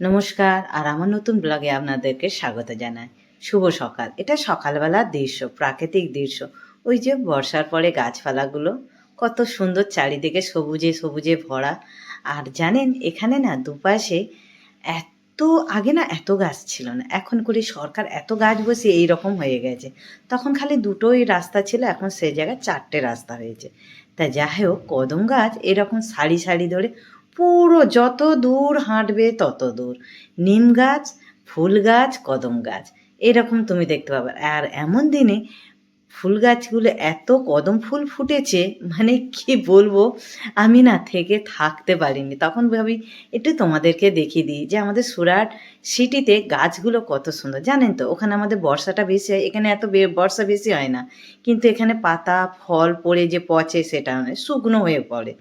নমস্কার, আর আমার নতুন ব্লগে আপনাদেরকে স্বাগত জানাই। শুভ সকাল। এটা সকালবেলার দৃশ্য, প্রাকৃতিক দৃশ্য। ওই যে বর্ষার পরে গাছপালাগুলো, কত সুন্দর চারিদিকে সবুজে সবুজে ভরা। আর জানেন, এখানে না দুপাশে এত, আগে না এত গাছ ছিল না। এখন করে সরকার এত গাছ বসে এই রকম হয়ে গেছে। তখন খালি দুটোই রাস্তা ছিল, এখন সেই জায়গায় চারটে রাস্তা হয়েছে। তা যাই হোক, কদম গাছ এরকম সারি সারি ধরে পুরো যত দূর হাঁটবে তত দূর। নিম গাছ, ফুল গাছ, কদম গাছ। এরকম তুমি দেখতে পাবে। আর এমন দিনে ফুল গাছগুলো এত কদম ফুল ফুটেছে মানে কি বলব, আমি না থেকে থাকতে পারিনি। তখন ভাবি, একটু তোমাদেরকে দেখিয়ে দিই যে আমাদের সুরাট সিটিতে গাছগুলো কত সুন্দর। জানেন তো, ওখানে আমাদের বর্ষাটা বেশি হয়, এখানে এত বর্ষা বেশি হয় না। কিন্তু এখানে পাতা, ফল পড়ে যে পচে সেটা শুকনো হয়ে পড়ে।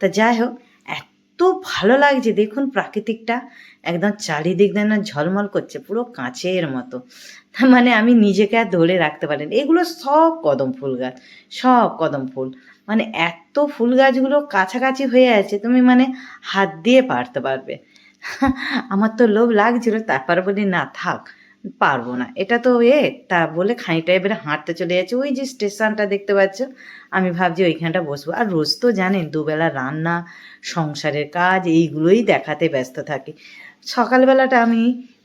তা যাই হোক ভালো লাগছে, দেখুন প্রাকৃতিকটা। একদম চারিদিক যেন ঝলমল করছে, পুরো কাঁচের মতো। মানে আমি নিজেকে আর ধরে রাখতে পারিনি। এগুলো সব কদম ফুল গাছ, সব কদম ফুল। মানে এত ফুল গাছগুলো কাছাকাছি হয়ে আছে, তুমি মানে হাত দিয়ে পারতে পারবে। আমার তো লোভ লাগছিল, তারপর বলি, না, থাক। পারব না। এটা তো এ, তা বলে খানিকটা এবারে হাঁটতে চলে যাচ্ছে। ওই যে স্টেশনটা দেখতে পাচ্ছ, আমি ভাবছি ওইখানটা বসবো। আর রোজ তো জানেন, দুবেলা রান্না, সংসারের কাজ, এইগুলোই দেখাতে ব্যস্ত থাকি। সকালবেলাটা আমি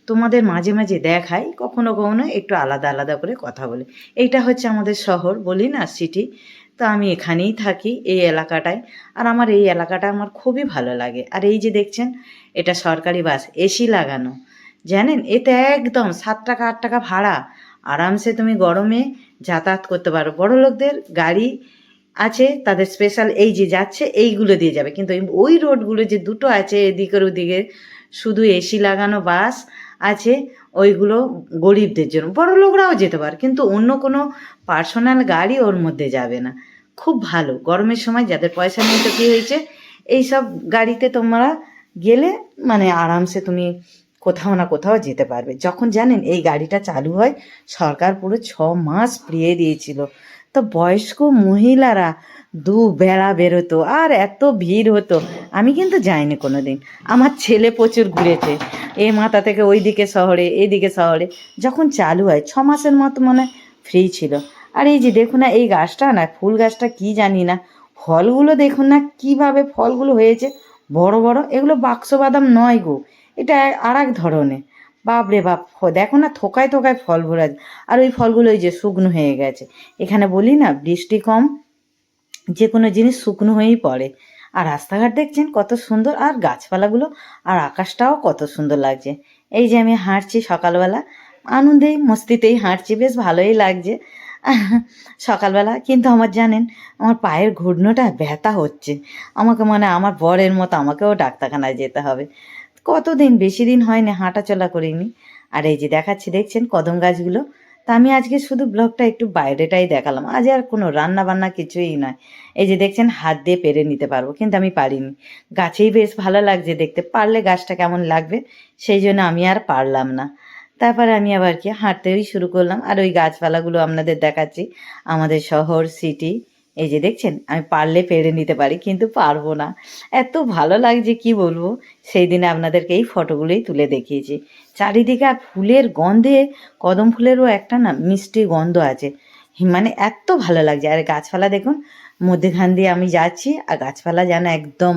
তোমাদের মাঝে মাঝে দেখাই, কখনো কখনো একটু আলাদা আলাদা করে কথা বলি। এইটা হচ্ছে আমাদের শহর, বলি না সিটি তো আমি এখানেই থাকি, এই এলাকাটায়। আর আমার এই এলাকাটা আমার খুবই ভালো লাগে। আর এই যে দেখছেন, এটা সরকারি বাস, এসি লাগানো। জানেন? এতে একদম সাত টাকা, আট টাকা ভাড়া। আরামসে তুমি গরমে যাতায়াত করতে পারো। বড় লোকদের গাড়ি আছে, তাদের স্পেশাল এই যে যাচ্ছে, এইগুলো দিয়ে যাবে। কিন্তু ওই রোডগুলো যে দুটো আছে, এদিকের ওদিকে, শুধু এসি লাগানো বাস আছে, ওইগুলো গরিবদের জন্য। বড় লোকরাও যেতে পারে, কিন্তু অন্য কোনো পার্সোনাল গাড়ি ওর মধ্যে যাবে না। খুব ভালো। গরমের সময় যাদের পয়সা নেই তো কী হয়েছে? এইসব গাড়িতে তোমরা গেলে মানে আরামসে তুমি কোথাও না কোথাও যেতে পারবে। যখন জানেন এই গাড়িটা চালু হয়, সরকার পুরো ছ মাস ফ্রিয়ে দিয়েছিল। তো বয়স্ক মহিলারা দু বেড়া বেরোতো, আর এত ভিড় হতো। আমি কিন্তু যাইনি কোনো দিন আমার ছেলে প্রচুর ঘুরেছে। এ মাথা থেকে ওই দিকে শহরে, এদিকে শহরে। যখন চালু হয়, ছ মাসের মতো মনে ফ্রি ছিল। আর এই যে দেখুন না, এই গাছটা না, ফুল গাছটা কি জানি না। ফলগুলো দেখুন না, কীভাবে ফলগুলো হয়েছে। বড় বড়, এগুলো বাক্স বাদাম নয় গো। এটা আর এক ধরনের বাপরে বাপ দেখো না থোকায় থোকায় ফল ভরা। আর ওই ফলগুলো ওই যে শুকনো হয়ে গেছে। এখানে বলি না, বৃষ্টি কম যে কোনো জিনিস শুকনো হয়েই পড়ে। আর রাস্তাঘাট দেখছেন কত সুন্দর, আর গাছপালাগুলো, আর আকাশটাও কত সুন্দর লাগছে। এই যে আমি হাঁটছি সকালবেলা, আনন্দেই, মস্তিতেই হাঁটছি, বেশ ভালোই লাগছে। সকালবেলা, কিন্তু আমার জানেন, আমার পায়ের ঘূর্ণটা ব্যথা হচ্ছে। আমাকে মানে আমার বরের মতো আমাকেও ডাক্তারখানায় যেতে হবে। কতদিন বেশি দিন হয়নি হাঁটা চলা করিনি। আর এই যে দেখাচ্ছি, দেখছেন কদম গাছগুলো? তা আমি আজকে শুধু ব্লগটা একটু বাইরেটাই দেখালাম। আজ আর কোনো রান্না বান্না কিছুই নয়। এই যে দেখছেন, হাত দিয়ে পেরে নিতে পারব, কিন্তু আমি পারিনি। গাছেই বেশ ভালো লাগছে দেখতে, পারলে গাছটা কেমন লাগবে? সেই জন্য আমি আর পারলাম না। তারপরে আমি আবার কি, হাঁটতেই শুরু করলাম। আর ওই গাছপালাগুলো আপনাদের দেখাচ্ছি। আমাদের শহর, সিটি এই যে দেখছেন, আমি পারলে পেরে নিতে পারি, কিন্তু পারব না। এত ভালো লাগছে কি বলব? সেই দিনে আপনাদেরকে এই ফটোগুলোই তুলে দেখিয়েছি। চারিদিকে আর ফুলের গন্ধে, কদম ফুলেরও একটা না মিষ্টি গন্ধ আছে। মানে এত ভালো লাগছে। আর গাছপালা দেখুন, মধ্যেখান দিয়ে আমি যাচ্ছি, আর গাছপালা যেন একদম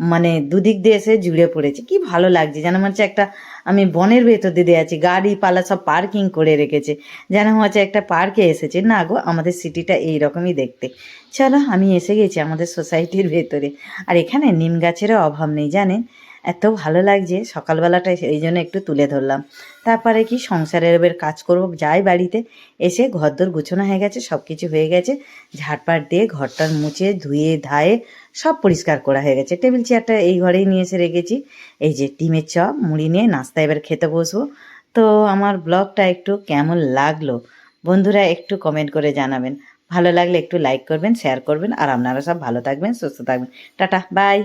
মানে দুদিক দিয়ে এসে জুড়ে পড়েছে। কি ভালো লাগছে। যেন মনে হচ্ছে একটা, আমি বনের ভেতর দিয়ে আছি। গাড়ি পালা সব পার্কিং করে রেখেছে। যেন হচ্ছে একটা পার্কে এসেছে। না গো, আমাদের সিটিটা এই রকমই দেখতে। চলো, আমি এসে গেছি আমাদের সোসাইটির ভেতরে। আর এখানে নিম গাছেরও অভাব নেই, জানেন? এত ভালো লাগছে, সকালবেলাটা এই জন্য একটু তুলে ধরলাম। তারপরে কি সংসারের এবার কাজ করব, যাই বাড়িতে। এসে ঘরদোর গুছানো হয়ে গেছে সব কিছু হয়ে গেছে। ঝাড়পাট দিয়ে ঘরটার মুছে, ধুয়ে, ধায়ে সব পরিষ্কার করা হয়ে গেছে। টেবিল চেয়ারটা এই ঘরেই নিয়ে এসে রেখেছি। এই যে ডিমের চপ, মুড়ি নিয়ে নাস্তা এবার খেতে বসবো। তো আমার ব্লগটা একটু কেমন লাগল, বন্ধুরা একটু কমেন্ট করে জানাবেন। ভালো লাগলে একটু লাইক করবেন শেয়ার করবেন, আর আপনারা সব ভালো থাকবেন, সুস্থ থাকবেন। Tata bye